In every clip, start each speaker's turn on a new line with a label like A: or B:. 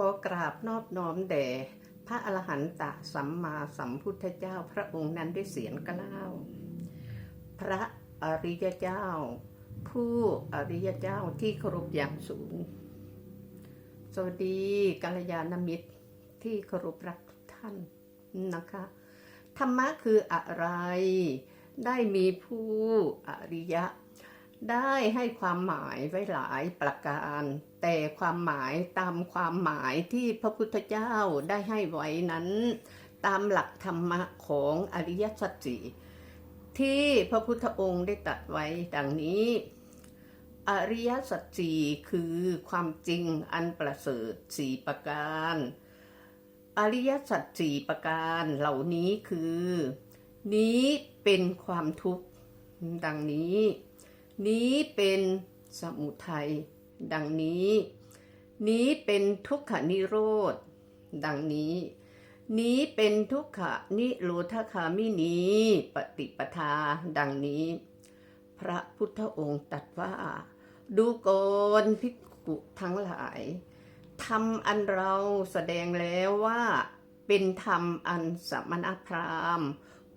A: ขอกราบนอบน้อมแด่พระอรหันตสัมมาสัมพุทธเจ้าพระองค์นั้นด้วยเสียงกล้าว พระอริยเจ้า ผู้อริยเจ้าที่เคารพอย่างสูง สวัสดีกัลยาณมิตรที่เคารพรักทุกท่านนะคะ ธรรมะคืออะไร ได้มีผู้อริยะ ได้ให้ความหมายไว้หลายประการ แต่ความหมายตามความหมายที่พระพุทธเจ้าได้ให้ไว้นั้น ตามหลักธรรมะของอริยสัจสีที่พระพุทธองค์ได้ตัดไว้ดังนี้ อริยสัจสีคือความจริงอันประเสริฐสี่ประการ อริยสัจสี่ประการเหล่านี้คือ นี้เป็นความทุกข์ดังนี้ นี้เป็นสมุทัยดังนี้ นี้เป็นทุกขนิโรธ ดังนี้ นี้เป็นทุกขนิโรธคามินีปฏิปทา ดังนี้ พระพุทธองค์ตรัสว่า ดูก่อนภิกขุทั้งหลายธรรมอันเราแสดงแล้วว่า เป็นธรรมอันสมณพราหมณ์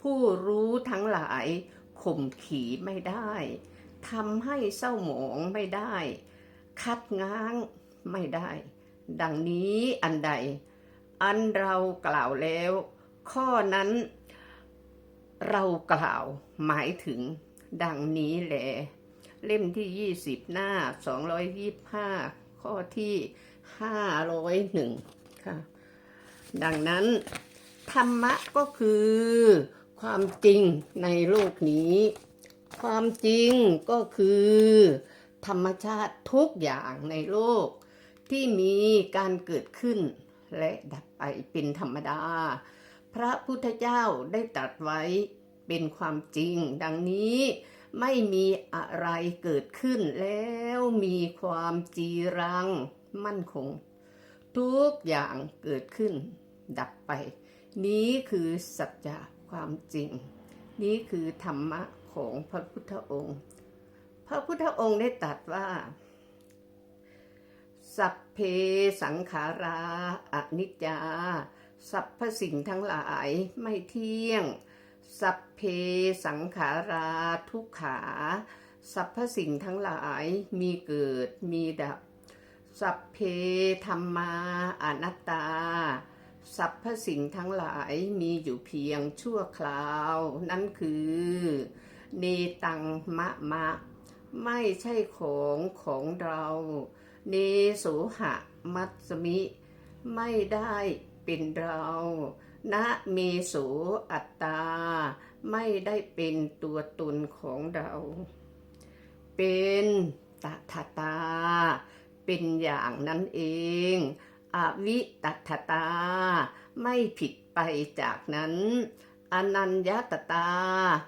A: ผู้รู้ทั้งหลายข่มขีไม่ได้ ทำให้เศร้าหมองไม่ได้ คัดง้างไม่ได้ ดังนี้อันใด อันเรากล่าวแล้ว ข้อนั้นเรากล่าวหมายถึงดังนี้แหละเล่มที่ 20 หน้า 225 ข้อที่ 501 ค่ะ ดังนั้น ธรรมะก็คือความจริงในโลกนี้ ความจริงก็คือ ธรรมชาติทุกอย่างในโลก ที่มีการเกิดขึ้น และดับไปเป็นธรรมดา พระพุทธเจ้าได้ตรัสไว้เป็นความจริง ดังนี้ไม่มีอะไรเกิดขึ้นแล้วมีความจีรังมั่นคง ทุกอย่างเกิดขึ้น ดับไป นี้คือสัจจะความจริง นี้คือธรรมะ ของพระพุทธองค์ พระพุทธองค์ได้ตรัสว่า สัพเพสังขาราอนิจจา สัพพสิ่งทั้งหลายไม่เที่ยง สัพเพสังขาราทุกขา สัพพสิ่งทั้งหลายมีเกิดมีดับ สัพเพธรรมาอนัตตาสัพพสิ่งทั้งหลายมีอยู่เพียงชั่วคราว นั่นคือ เนตังมะมะ ไม่ใช่ของของเราเนโสหะมัตสมิ ไม่ได้เป็นเรานะเมโสอัตตา ไม่ได้เป็นตัวตนของเรา เป็นตถาตา เป็นอย่างนั้นเอง อวิตถตา ไม่ผิดไปจากนั้น อนัญญาตตา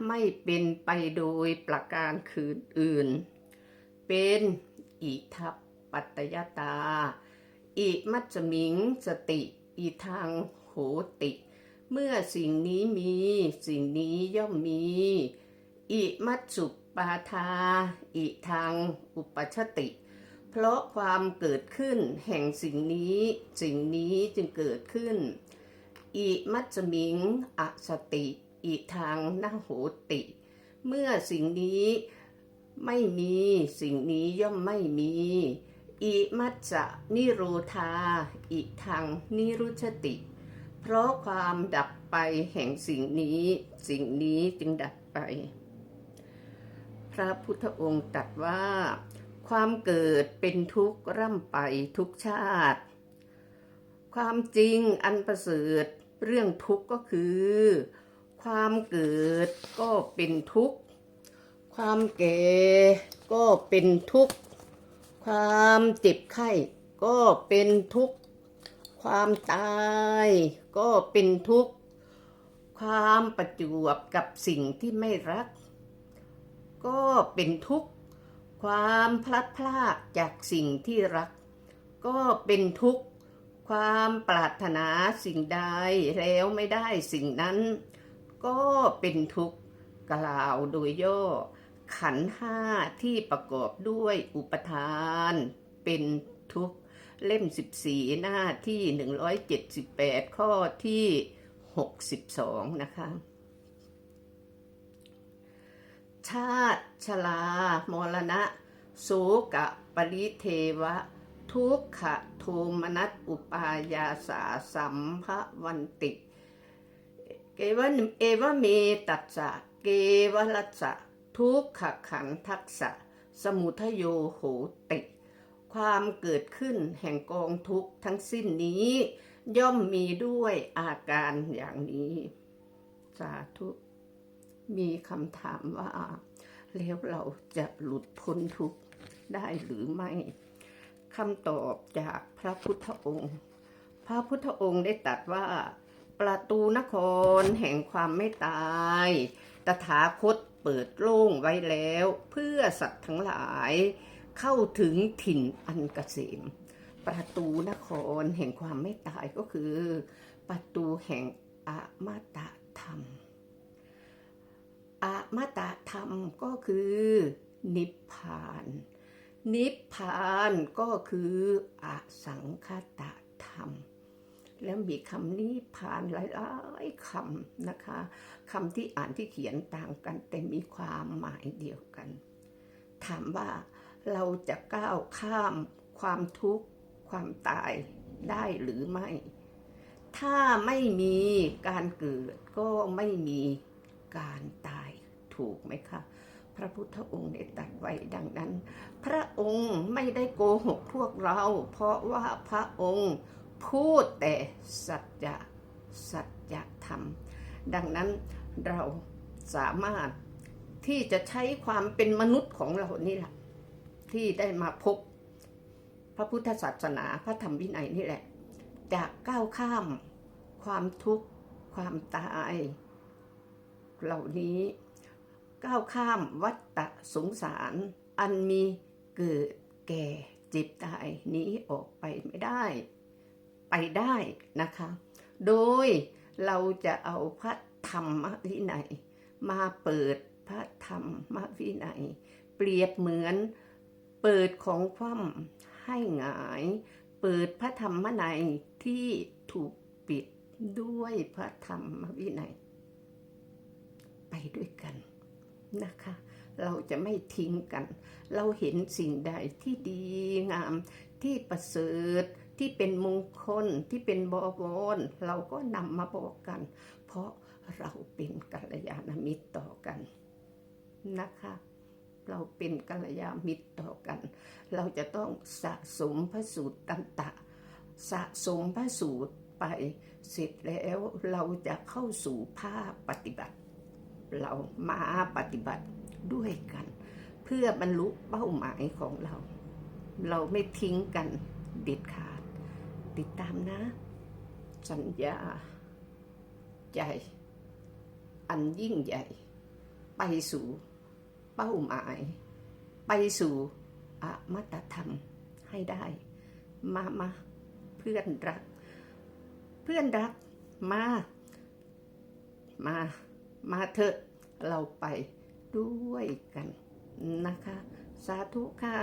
A: ไม่เป็นไปโดยประการคืนอื่น เป็นอิทัปปัตยตา อิมัจมิงสติ อิทางโหติ เมื่อสิ่งนี้มีสิ่งนี้ย่อมมี อิมัจจุปาทา อิทางอุปชติ เพราะความเกิดขึ้นแห่งสิ่งนี้ สิ่งนี้จึงเกิดขึ้น อิมัจมิงอสติ อิทางนาโหติ เมื่อสิ่งนี้ไม่มีสิ่งนี้ย่อมไม่มี อิมัจจะนิโรธา อิทางนิรุชติ เพราะความดับไปแห่งสิ่งนี้ สิ่งนี้จึงดับไป พระพุทธองค์ตรัสว่า ความเกิดเป็นทุกข์ร่ำไปทุกชาติความจริงอันประเสริฐ เรื่องทุกข์ก็คือ ความเกิดก็เป็นทุกข์ ความแก่ก็เป็นทุกข์ ความเจ็บไข้ก็เป็นทุกข์ ความตายก็เป็นทุกข์ ความประจวบกับสิ่งที่ไม่รัก ก็เป็นทุกข์ ความพลัดพรากจากสิ่งที่รัก ก็เป็นทุกข์ ความปรารถนาสิ่งใดแล้วไม่ได้สิ่งนั้น ก็เป็นทุกข์กล่าวโดยย่อ ขันห้าที่ประกอบด้วยอุปทาน เป็นทุกข์เล่ม 14 หน้าที่ 178 ข้อที่ 62 นะคะ ชาติชลามรณะโสกะปริเทวะ ทุกขะโทมนัสอุปายาสาสัมภวันติเกวะเอวะเมตัสสะเกวะลัสสะทุกขขันทักษะสมุทโยโหติ ความเกิดขึ้นแห่งกองทุกข์ทั้งสิ้นนี้ ย่อมมีด้วยอาการอย่างนี้ สาธุ มีคำถามว่า แล้วเราจะหลุดพ้นทุกข์ได้หรือไม่ คำตอบจากพระพุทธองค์ พระพุทธองค์ได้ตรัสว่า ประตูนครแห่งความไม่ตาย ตถาคตเปิดโล่งไว้แล้ว เพื่อสัตว์ทั้งหลาย เข้าถึงถิ่นอันกเกษม ประตูนครแห่งความไม่ตายก็คือ ประตูแห่งอมตะธรรมอมตะธรรมก็คือนิพพาน นิพพานก็คืออสังคตธรรม แล้วมีคำนิพพานหลายๆคำนะคะคำที่อ่านที่เขียนต่างกัน แต่มีความหมายเดียวกัน ถามว่าเราจะก้าวข้ามความทุกข์ ความตายได้หรือไม่ ถ้าไม่มีการเกิดก็ไม่มีการตายถูกไหมคะ พระพุทธองค์ได้ตรัสไว้ดังนั้น พระองค์ไม่ได้โกหกพวกเรา เพราะว่าพระองค์พูดแต่สัจจะสัจธรรม ดังนั้นเราสามารถที่จะใช้ความเป็นมนุษย์ของเรานี่แหละที่ได้มาพบพระพุทธศาสนาพระธรรมวินัยนี่แหละจะก้าวข้ามความทุกข์ความตาย เหล่านี้ ก้าวข้ามวัฏฏะสงสาร อันมีเกิดแก่เจ็บตายนี้ออกไปไม่ได้ ไปได้นะคะ โดยเราจะเอาพระธรรมวินัยมาเปิดพระธรรมวินัย เปรียบเหมือนเปิดของคว่ำให้หงาย เปิดพระธรรมนัยที่ถูกปิดด้วยพระธรรมวินัย ไปด้วยกัน นะคะ เราจะไม่ทิ้งกัน เราเห็นสิ่งใดที่ดีงามที่ประเสริฐที่เป็นมงคลที่เป็นบวรเราก็นำมาบอกกัน เพราะเราเป็นกัลยาณมิตรต่อกันนะคะ เราเป็นกัลยาณมิตรต่อกัน เราจะต้องสะสมพระสูตรตันตะ สะสมพระสูตรไปเสร็จแล้วเราจะเข้าสู่ภาคปฏิบัติ เรามาปฏิบัติด้วยกัน เพื่อบรรลุเป้าหมายของเรา เราไม่ทิ้งกันเด็ดขาด ติดตามนะ สัญญาใจ อันยิ่งใหญ่ ไปสู่เป้าหมาย ไปสู่อมตธรรมให้ได้ มามาเพื่อนรัก เพื่อนรักมา มา มาเถอะเราไปด้วยกันนะคะ สาธุค่ะ